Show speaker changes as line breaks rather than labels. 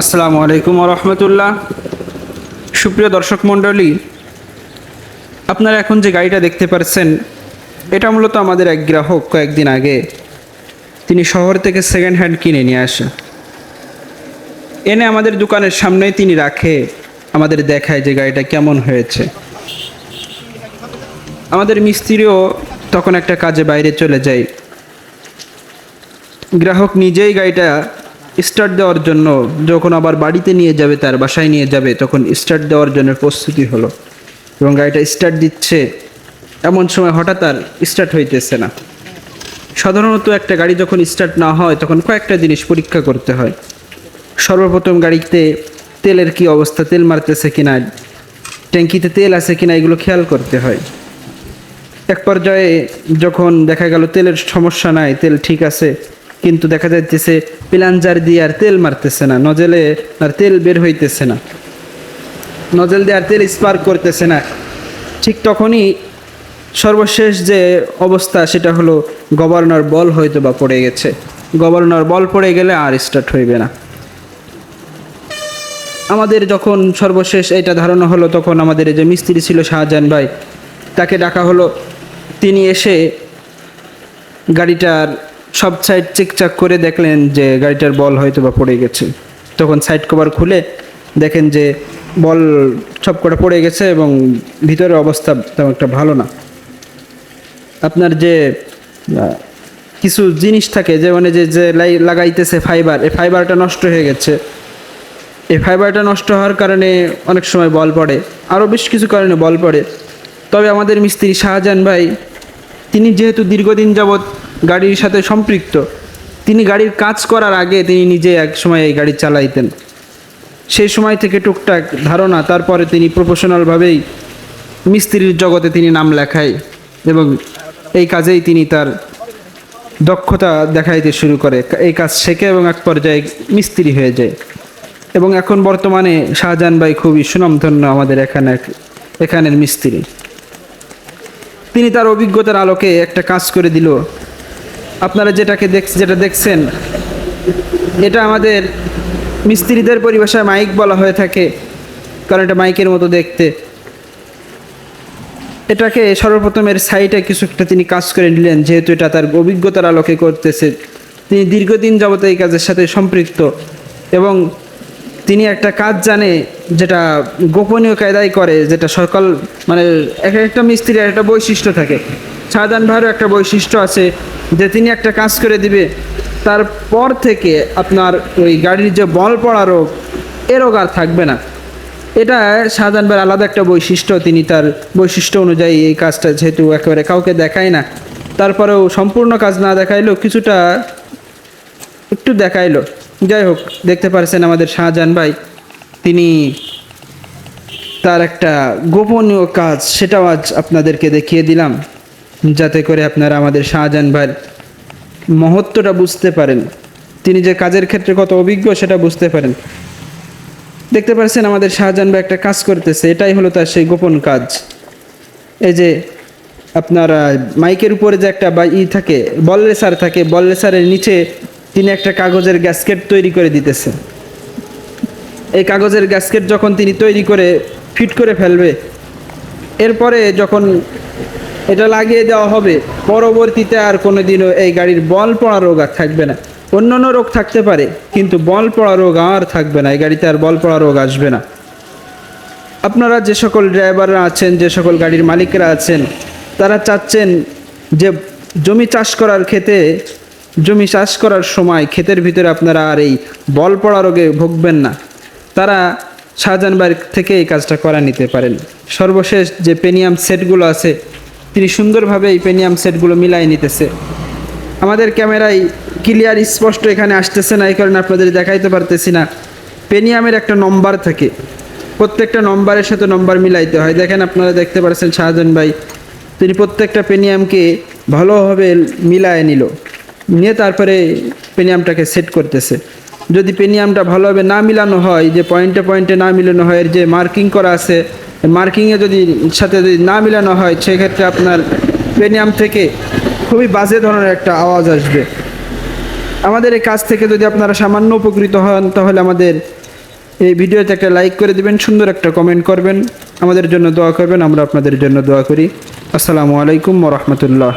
আসসালামু আলাইকুম রহমতুল্লাহ সুপ্রিয় দর্শক মণ্ডলী, আপনারা এখন যে গাড়িটা দেখতে পারছেন, এটা মূলত আমাদের এক গ্রাহক কয়েকদিন আগে তিনি শহর থেকে সেকেন্ড হ্যান্ড কিনে নিয়ে আসে। এনে আমাদের দোকানের সামনেই তিনি রাখে, আমাদের দেখায় যে গাড়িটা কেমন হয়েছে। আমাদের মিস্ত্রিও তখন একটা কাজে বাইরে চলে যায়। গ্রাহক নিজেই গাড়িটা স্টার্ট দেওয়ার জন্য, যখন আবার বাড়িতে নিয়ে যাবে, তার বাসায় নিয়ে যাবে, তখন স্টার্ট দেওয়ার জন্য প্রস্তুতি হলো। এবং গাড়িটা স্টার্ট দিচ্ছে, এমন সময় হঠাৎ আর স্টার্ট হইতেছে না। সাধারণত একটা গাড়ি যখন স্টার্ট না হয়, তখন কয়েকটা জিনিস পরীক্ষা করতে হয়। সর্বপ্রথম গাড়িতে তেলের কি অবস্থা, তেল মারতেছে কিনা, ট্যাঙ্কিতে তেল আছে কিনা, এগুলো খেয়াল করতে হয়। এক পর্যায়ে যখন দেখা গেল তেলের সমস্যা নাই, তেল ঠিক আছে কিন্তু দেখা যাইতেছে প্লাঞ্জার দিয়ে আর তেল মারতেছে না, নজেলে আর তেল বের হইতেছে না। নজেল দিয়ে আর তেল স্পার্ক করতেছে না। ঠিক তখনই সর্বশেষ যে অবস্থা সেটা হলো গভর্নর বল হয়তো বা পড়ে গেছে। গভর্নর বল পড়ে গেলে আর স্টার্ট হইবে না। আমাদের যখন সর্বশেষ এটা ধারণা হলো, তখন আমাদের যে মিস্ত্রি ছিল শাহজাহান ভাই, তাকে ডাকা হলো। তিনি এসে গাড়িটার সব সাইড চেকচাক করে দেখলেন যে গাড়িটার বল হয়তো বা পড়ে গেছে। তখন সাইড কভার খুলে দেখেন যে বল সব কটা পড়ে গেছে এবং ভিতরের অবস্থা তেমন একটা ভালো না। আপনার যে কিছু জিনিস থাকে, যে মানে যে যে লাগাইতেছে ফাইবার এই ফাইবারটা নষ্ট হয়ে গেছে। এই ফাইবারটা নষ্ট হওয়ার কারণে অনেক সময় বল পড়ে আরও বেশ কিছু কারণে বল পড়ে। তবে আমাদের মিস্ত্রি শাহজাহান ভাই, তিনি যেহেতু দীর্ঘদিন যাবৎ গাড়ির সাথে সম্পৃক্ত। তিনি গাড়ির কাজ করার আগে তিনি নিজে এক সময় এই গাড়ি চালাইতেন। সেই সময় থেকে টুকটাক ধারণা, তারপরে তিনি প্রফেশনালভাবেই মিস্ত্রির জগতে তিনি নাম লেখায় এবং এই কাজেই তিনি তার দক্ষতা দেখাইতে শুরু করে। এই কাজ শেখে এবং এক পর্যায়ে মিস্ত্রি হয়ে যায়। এবং এখন বর্তমানে শাহজাহান ভাই খুবই সুনামধন্য আমাদের এখানে এখানের মিস্ত্রি। তিনি তার অভিজ্ঞতার আলোকে একটা কাজ করে দিল। আপনারা যেটাকে দেখ, যেটা দেখছেন, এটা আমাদের মিস্ত্রিদের পরিভাষায় মাইক বলা হয়ে থাকে, কারণ এটা মাইকের মতো দেখতে। এটাকে সর্বপ্রথমের সাইটে কিছু একটা তিনি কাজ করে নিলেন, যেহেতু এটা তার অভিজ্ঞতার আলোকে করতেছে। তিনি দীর্ঘদিন যাবত এই কাজের সাথে সম্পৃক্ত এবং তিনি একটা কাজ জানে যেটা গোপনীয় কায়দায় করে, যেটা সকল মানে এক একটা মিস্ত্রির একটা বৈশিষ্ট্য থাকে। শাহজাহান ভাইয়েরও একটা বৈশিষ্ট্য আছে যে তিনি একটা কাজ করে দিবে, তারপর থেকে আপনার ওই গাড়ির যে বল পড়া রোগ, এ রোগ আর থাকবে না। এটা শাহজাহান ভাইয়ের আলাদা একটা বৈশিষ্ট্য, তিনি তার বৈশিষ্ট্য অনুযায়ী এই কাজটা যেহেতু একেবারে কাউকে দেখায় না, তারপরেও সম্পূর্ণ কাজ না দেখাইলেও কিছুটা একটু দেখাইলো। যাই হোক, দেখতে পারছেন আমাদের শাহজাহান ভাই, তিনি তার একটা গোপনীয় কাজ, সেটাও আজ আপনাদেরকে দেখিয়ে দিলাম। যাতে করে আপনারা আমাদের শাহজাহান ভাইয়ের মহত্বটা বুঝতে পারেন। তিনি যে কাজের ক্ষেত্রে কত অভিজ্ঞ, সেটা বুঝতে পারেন। দেখতে পাচ্ছেন আমাদের শাহজাহান ভাই একটা কাজ করতেছে, এটাই হলো তার সেই গোপন কাজ। এই যে আপনার মাইকের উপরে যে একটা বা ই থাকে বল রেসার থাকে বল রেসারের নিচে তিনি একটা কাগজের গ্যাসকেট তৈরি করে দিতেছে। এই কাগজের গ্যাসকেট যখন তিনি তৈরি করে ফিট করে ফেলবে, এরপরে যখন এটা লাগিয়ে দেওয়া হবে। পরবর্তীতে আর কোনো দিনও এই গাড়ির বল পড়া রোগ আর থাকবে না। অন্যান্য রোগ থাকতে পারে, কিন্তু বল পড়া রোগ আর থাকবে না। এই গাড়িতে আর বল পড়া রোগ আসবে না। আপনারা যে সকল ড্রাইভাররা আছেন, যে সকল গাড়ির মালিকরা আছেন, তারা চাচ্ছেন যে জমি চাষ করার ক্ষেতে, জমি চাষ করার সময় ক্ষেতের ভিতরে আপনারা আর এই বল পড়া রোগে ভুগবেন না। তারা শাহজাহান বাড়ি থেকে এই কাজটা করা নিতে পারেন। সর্বশেষ যে পেনিয়াম সেটগুলো আছে তিনি সুন্দরভাবে এই পেনিয়াম সেটগুলো মিলাই নিতেছে। আমাদের ক্যামেরায় ক্লিয়ার, স্পষ্ট এখানে আসতেছে না, এই কারণে আপনাদের দেখাইতে পারতেছি না। পেনিয়ামের একটা নম্বর থাকে। প্রত্যেকটা নম্বরের সাথে নম্বর মিলাইতে হয়। দেখেন আপনারা দেখতে পাচ্ছেন শাহজাহান ভাই। তিনি প্রত্যেকটা পেনিয়ামকে ভালোভাবে মিলায় নিল। নিয়ে তারপরে পেনিয়ামটাকে সেট করতেছে। যদি পেনিয়ামটা ভালোভাবে না মিলানো হয়, যে পয়েন্টে পয়েন্টে না মিলানো হয়, এর যে মার্কিং করা আছে মার্কিংয়ে যদি সাথে যদি না মিলানো হয়, সেক্ষেত্রে আপনার পেনিয়াম থেকে খুবই বাজে ধরনের একটা আওয়াজ আসবে। আমাদের এই কাজ থেকে যদি আপনারা সামান্য উপকৃত হন, তাহলে আমাদের এই ভিডিওতে একটা লাইক করে দেবেন, সুন্দর একটা কমেন্ট করবেন। আমাদের জন্য দোয়া করবেন, আমরা আপনাদের জন্য দোয়া করি। আসসালামু আলাইকুম রহমতুল্লাহ।